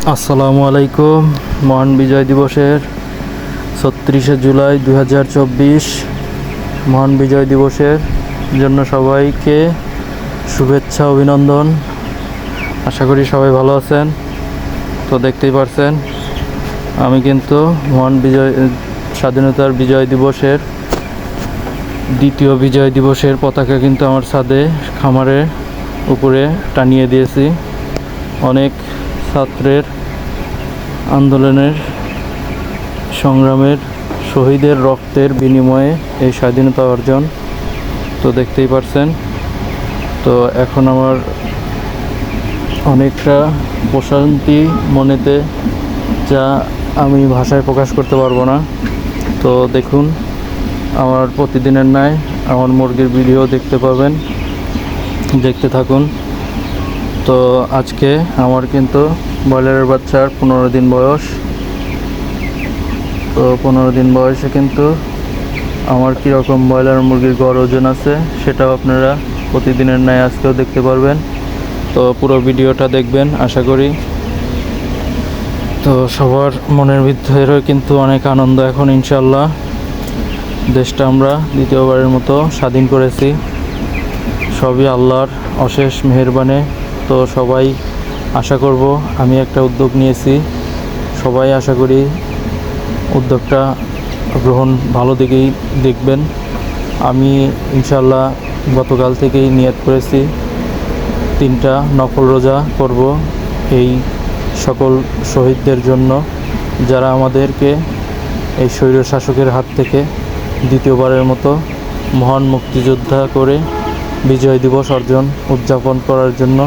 আসসালামু আলাইকুম। মহান বিজয় দিবসের ছত্রিশে জুলাই দু হাজার চব্বিশ মহান বিজয় দিবসের জন্য সবাইকে শুভেচ্ছা, অভিনন্দন। আশা করি সবাই ভালো আছেন। তো দেখতেই পারছেন, আমি কিন্তু মহান বিজয়, স্বাধীনতার বিজয় দিবসের, দ্বিতীয় বিজয় দিবসের পতাকা কিন্তু আমার ছাদে, খামারের উপরে টানিয়ে দিয়েছি। অনেক ছাত্রের আন্দোলনের সংগ্রামের শহীদের রক্তের বিনিময়ে এই স্বাধীনতা অর্জন তো দেখতেই পারছেন। তো এখন আমার অনেকটা প্রশান্তি মনেতে যা আমি ভাষায় প্রকাশ করতে পারব না। তো দেখুন, আমার প্রতিদিনের ন্যায় আমার মুরগির ভিডিও দেখতে পাবেন, দেখতে থাকুন। তো আজকে আমার কিন্তু ব্রয়লারের বাচ্চার পনেরো দিন বয়স। তো পনেরো দিন বয়সে কিন্তু আমার কীরকম ব্রয়লার মুরগির গড় ওজন আছে, সেটাও আপনারা প্রতিদিনের ন্যায় আজকেও দেখতে পারবেন। তো পুরো ভিডিওটা দেখবেন, আশা করি। তো সবার মনের ভিতরেও কিন্তু অনেক আনন্দ এখন ইনশাল্লাহ দেশটা আমরা দ্বিতীয়বারের মতো স্বাধীন করেছি। সবই আল্লাহর অশেষ মেহেরবানে তো সবাই আশা করব আমি একটা উদ্যোগ নিয়েছি। সবাই আশা করি উদ্যোগটা গ্রহণ ভালো দিকেই দেখবেন। আমি ইনশাল্লাহ গতকাল থেকেই নিয়ত করেছি। তিনটা নকল রোজা করব এই সকল শহীদদের জন্য, যারা আমাদেরকে এই স্বৈর শাসকের হাত থেকে দ্বিতীয়বারের মতো মহান মুক্তিযোদ্ধা করে বিজয় দিবস অর্জন উদযাপন করার জন্য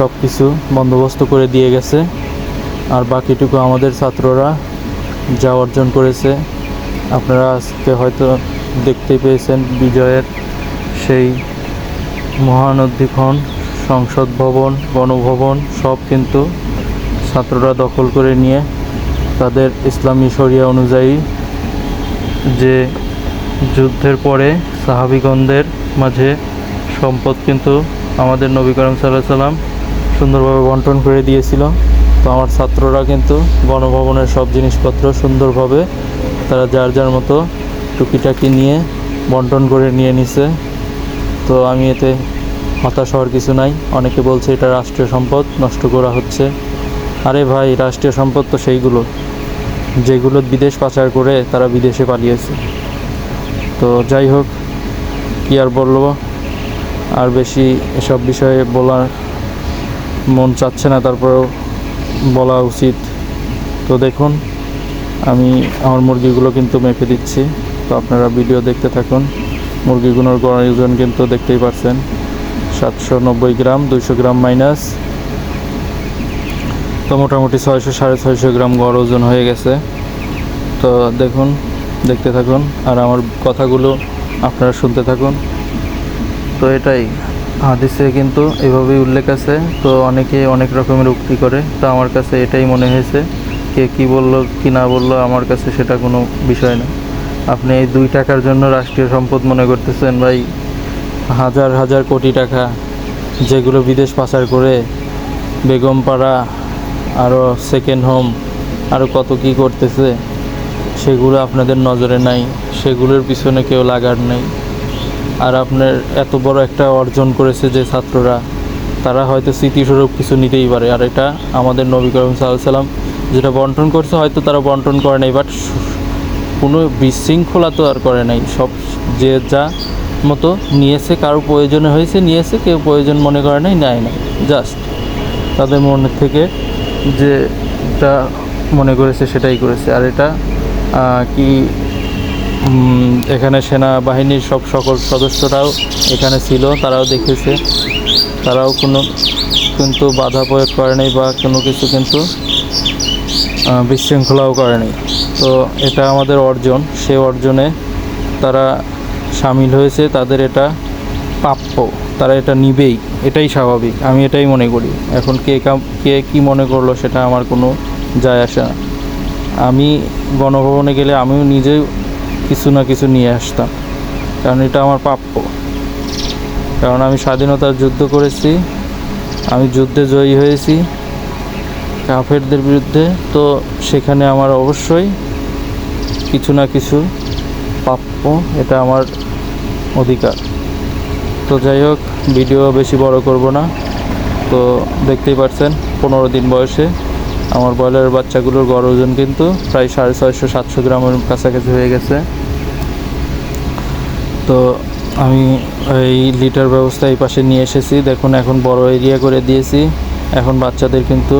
সব কিছু বন্দোবস্ত করে দিয়ে গেছে। আর বাকিটুকু আমাদের ছাত্ররা যা অর্জন করেছে, আপনারা আজকে হয়তো দেখতে পেয়েছেন বিজয়ের সেই মহানদীক্ষণ সংসদ ভবন গণভবন সব কিন্তু ছাত্ররা দখল করে নিয়ে তাদের ইসলামী শরিয়া অনুযায়ী যে যুদ্ধের পরে সাহাবিগণদের মাঝে সম্পদ কিন্তু আমাদের নবী করিম সাল্লাহ সাল্লাম সুন্দরভাবে বন্টন করে দিয়েছিল। তো আমার ছাত্ররা কিন্তু গণভবনের সব জিনিসপত্র সুন্দরভাবে তারা যার যার মতো টুকিটাকি নিয়ে বন্টন করে নিয়ে নিছে। তো আমি এতে হতাশ হওয়ার কিছু নাই। অনেকে বলছে এটা রাষ্ট্রীয় সম্পদ, নষ্ট করা হচ্ছে। আরে ভাই, রাষ্ট্রীয় সম্পদ তো সেইগুলো। যেগুলো বিদেশ পাচার করে তারা বিদেশে পালিয়েছে। তো যাই হোক, কি আর বলব? আর বেশি এসব বিষয়ে বলার মন চাচ্ছে না, তারপরেও বলা উচিত। তো দেখুন, আমি আমার মুরগিগুলো কিন্তু মেপে দিচ্ছি। তো আপনারা ভিডিও দেখতে থাকুন। মুরগিগুলোর গড় ওজন কিন্তু দেখতেই পারছেন সাতশো নব্বই গ্রাম, দুইশো গ্রাম মাইনাস। তো মোটামুটি ছয়শো, সাড়ে ছয়শো গ্রাম গড় ওজন হয়ে গেছে। তো দেখুন, দেখতে থাকুন। আর আমার কথাগুলো আপনারা শুনতে থাকুন। তো এটাই। হাদিসে কিন্তু এভাবেই উল্লেখ আছে। তো অনেকে অনেক রকমের উক্তি করে। তো আমার কাছে এটাই মনে হয়েছে কে কি বলল, কি না বলল, আমার কাছে সেটা কোনো বিষয় না। আপনি এই দুই টাকার জন্য রাষ্ট্রীয় সম্পদ মনে করতেছেন ভাই? হাজার হাজার কোটি টাকা যেগুলো বিদেশ পাচার করে বেগমপাড়া আরও সেকেন্ড হোম আরও কত কি করতেছে, সেগুলো আপনাদের নজরে নাই, সেগুলোর পিছনে কেউ লাগার নেই। আর আপনার এত বড় একটা অর্জন করেছে যে ছাত্ররা, তারা হয়তো স্মৃতিস্বরূপ কিছু নিতেই পারে। আর এটা আমাদের নবী করিম সাল্লাম যেটা বন্টন করছে, হয়তো তারা বন্টন করে নাই বাট কোনো বিশৃঙ্খলা তো আর করে নাই। সব যে যা মতো নিয়েছে, কারও প্রয়োজনে হয়েছে, নিয়েছে, কেউ প্রয়োজন মনে করে নাই, নেয় না জাস্ট তাদের মনের থেকে যে এটা মনে করেছে সেটাই করেছে। আর এটা কি এখানে সেনাবাহিনীর সব সকল সদস্যরাও এখানে ছিল, তারাও দেখেছে। তারাও কোনো কিন্তু বাধা প্রয়োগ করে নাই বা কোনো কিছু কিন্তু বিশৃঙ্খলাও করে নাই। তো এটা আমাদের অর্জন, সে অর্জনে তারা সামিল হয়েছে, তাদের এটা প্রাপ্য, তারা এটা নিবেই, এটাই স্বাভাবিক, আমি এটাই মনে করি। এখন কে কে কী মনে করল সেটা আমার কোনো যায় আসে না। আমি গণভবনে গেলে আমিও নিজেই কিছু না কিছু নিয়ে আসতাম। কারণ এটা আমার প্রাপ্য। কারণ আমি স্বাধীনতার যুদ্ধ করেছি, আমি যুদ্ধে জয়ী হয়েছি, কাফেরদের বিরুদ্ধে। তো সেখানে আমার অবশ্যই কিছু না কিছু প্রাপ্য, এটা আমার অধিকার। তো যাই হোক, ভিডিও বেশি বড় করব না। তো দেখতেই পাচ্ছেন পনেরো দিন বয়সে আমার ব্রয়লারের বাচ্চাগুলোর গড় ওজন কিন্তু প্রায় সাড়ে ছয়শো সাতশো গ্রামের কাছাকাছি হয়ে গেছে। তো আমি এই লিটার ব্যবস্থা এই পাশে নিয়ে এসেছি। দেখুন, এখন বড় এরিয়া করে দিয়েছি। এখন বাচ্চাদের কিন্তু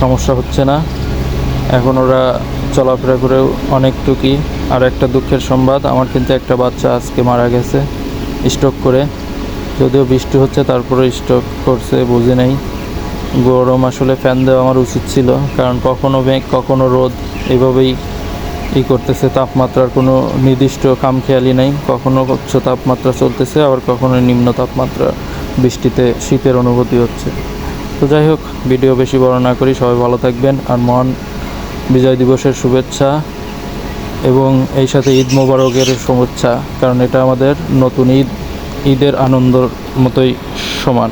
সমস্যা হচ্ছে না। এখন ওরা চলাফেরা করেও অনেকটুকি আর একটা দুঃখের সংবাদ, আমার কিন্তু একটা বাচ্চা আজকে মারা গেছে স্ট্রোক করে। যদিও বৃষ্টি হচ্ছে, তারপরে স্ট্রোক করছে, বুঝে নেই। গরম আসলে ফ্যান দেওয়া আমার উচিত ছিল, কারণ কখনো মেঘ, কখনো রোদ, এভাবেই ই করতেছে, তাপমাত্রার কোনো নির্দিষ্ট খামখেয়ালি নাই। কখনো উচ্চ তাপমাত্রা চলতেছে, আবার কখনো নিম্ন তাপমাত্রা। বৃষ্টিতে শীতের অনুভূতি হচ্ছে। তো যাই হোক, ভিডিও বেশি বড় না করি, সবাই ভালো থাকবেন আর মহান বিজয় দিবসের শুভেচ্ছা এবং এই সাথে ঈদ মোবারকের শুভেচ্ছা, কারণ এটা আমাদের নতুন ঈদ, ঈদের আনন্দর মতোই সমান।